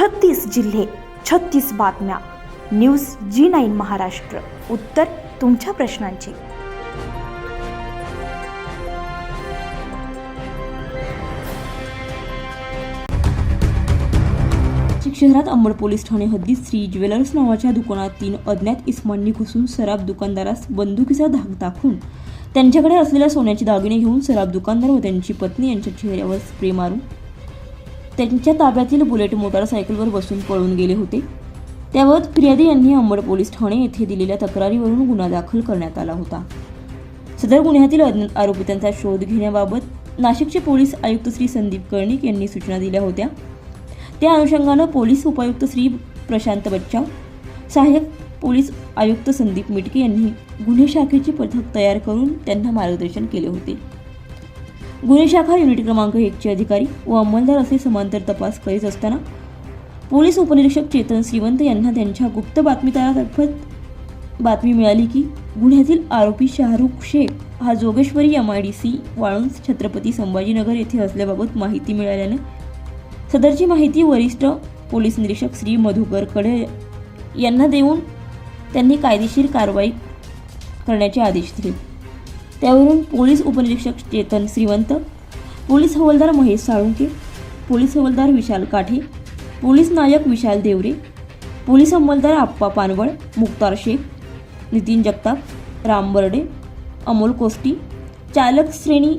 छत्तीस जिल्हे छत्तीस बातम्या. News G nine Maharashtra. उत्तर तुमच्या प्रश्नांची. नाशिक शहरात अंबड पोलीस ठाणे हद्दीत श्री ज्वेलर्स नावाच्या दुकानात तीन अज्ञात इस्मांनी घुसून सराफ दुकानदारास बंदुकीचा धाक दाखवून त्यांच्याकडे असलेल्या सोन्याचे दागिने घेऊन सराफ दुकानदार व त्यांची पत्नी यांच्या चेहऱ्यावर स्प्रे मारून त्यांच्या ताब्यातील बुलेट मोटारसायकलवर बसून पळून गेले होते. त्यावर फिर्यादी यांनी अंबड पोलीस ठाणे येथे दिलेल्या तक्रारीवरून गुन्हा दाखल करण्यात आला होता. सदर गुन्ह्यातील अज्ञात आरोपितांचा शोध घेण्याबाबत नाशिकचे पोलीस आयुक्त श्री संदीप कर्णिक यांनी सूचना दिल्या होत्या. त्या अनुषंगानं पोलीस उपायुक्त श्री प्रशांत बच्चाव सहाय्यक पोलीस आयुक्त संदीप मिटके यांनी गुन्हे शाखेचे पथक तयार करून त्यांना मार्गदर्शन केले होते. गुन्हे शाखा युनिट क्रमांक एकचे अधिकारी व अंमलदार असे समांतर तपास करीत असताना पोलीस उपनिरीक्षक चेतन श्रीवंत यांना त्यांच्या गुप्त बातमीदारातर्फत बातमी मिळाली की गुन्ह्यातील आरोपी शाहरुख शेख हा Jogeshwari M I D C Waluj Chhatrapati Sambhajinagar येथे असल्याबाबत माहिती मिळाल्याने सदरची माहिती वरिष्ठ पोलीस निरीक्षक श्री मधुकरकडे यांना देऊन त्यांनी कायदेशीर कारवाई करण्याचे आदेश दिले. त्यावरून पोलीस उपनिरीक्षक चेतन श्रीवंत पोलीस हवालदार महेश साळुंके पोलीस हवालदार विशाल काठे पोलीस नायक विशाल देवरे पोलीस अंमलदार आप्पा पानवळ मुक्तार शेख नितीन जगताप राम बर्डे अमोल कोष्टी चालक श्रेणी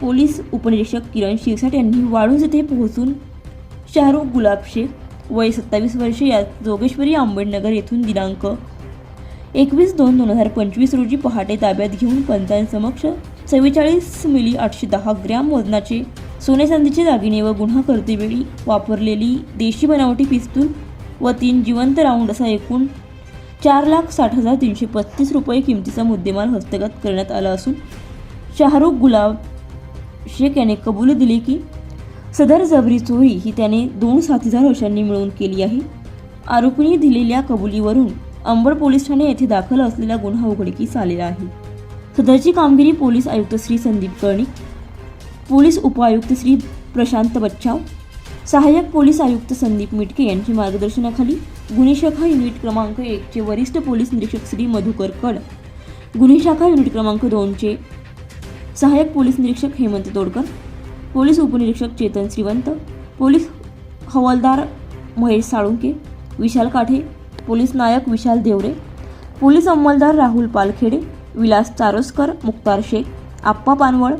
पोलीस उपनिरीक्षक किरण शिरसाट यांनी वाळूंज येथे पोहोचून शाहरुख गुलाब शेख वय सत्तावीस वर्षे या जोगेश्वरी आंबेडनगर येथून दिनांक एकवीस दोन दोन हजार पंचवीस रोजी पहाटे ताब्यात घेऊन पंचांसमक्ष चव्वेचाळीस मिली आठशे दहा ग्रॅम वजनाचे सोने चांदीचे दागिने व गुन्हा करतेवेळी वापरलेली देशी बनावटी पिस्तूल व तीन जिवंत राऊंड असा एकूण चार लाख साठ हजार तीनशे पस्तीस रुपये किमतीचा मुद्देमाल हस्तगत करण्यात आला असून शाहरुख गुलाब शेख याने कबुली दिली की सदर जबरी चोरी ही त्याने दोन साथीदार वर्षांनी मिळून केली आहे. आरोपींनी दिलेल्या कबुलीवरून अंबड पोलीस ठाणे येथे दाखल असलेला गुन्हा उघडकीस आलेला आहे. सदरची कामगिरी पोलीस आयुक्त श्री संदीप कर्णिक पोलीस उपायुक्त श्री प्रशांत बच्चाव सहाय्यक पोलीस आयुक्त संदीप मिटके यांच्या मार्गदर्शनाखाली गुन्हे शाखा युनिट क्रमांक एकचे वरिष्ठ पोलीस निरीक्षक श्री मधुकर कड गुन्हे शाखा युनिट क्रमांक दोनचे सहाय्यक पोलीस निरीक्षक हेमंत तोडकर पोलीस उपनिरीक्षक चेतन श्रीवंत पोलीस हवालदार महेश साळुंके विशाल काठे पोलीस नायक विशाल देवरे पोलीस अंमलदार राहुल पालखेडे विलास चारोस्कर मुक्तार शेख आप्पा पानवळ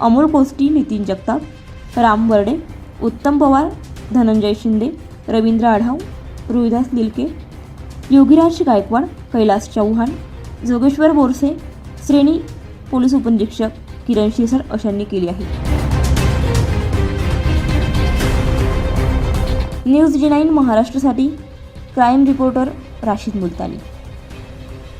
अमोल कोष्टी नितीन जगताप राम बर्डे उत्तम पवार धनंजय शिंदे रवींद्र आढाव रोहिदास लिलके योगीराज गायकवाड कैलास चव्हाण जोगेश्वर बोरसे श्रेणी पोलीस उपनिरीक्षक किरण शिरसर अशांनी केली आहे. न्यूज जी नाईन महाराष्ट्रासाठी क्राईम रिपोर्टर राशीद मुलतानी.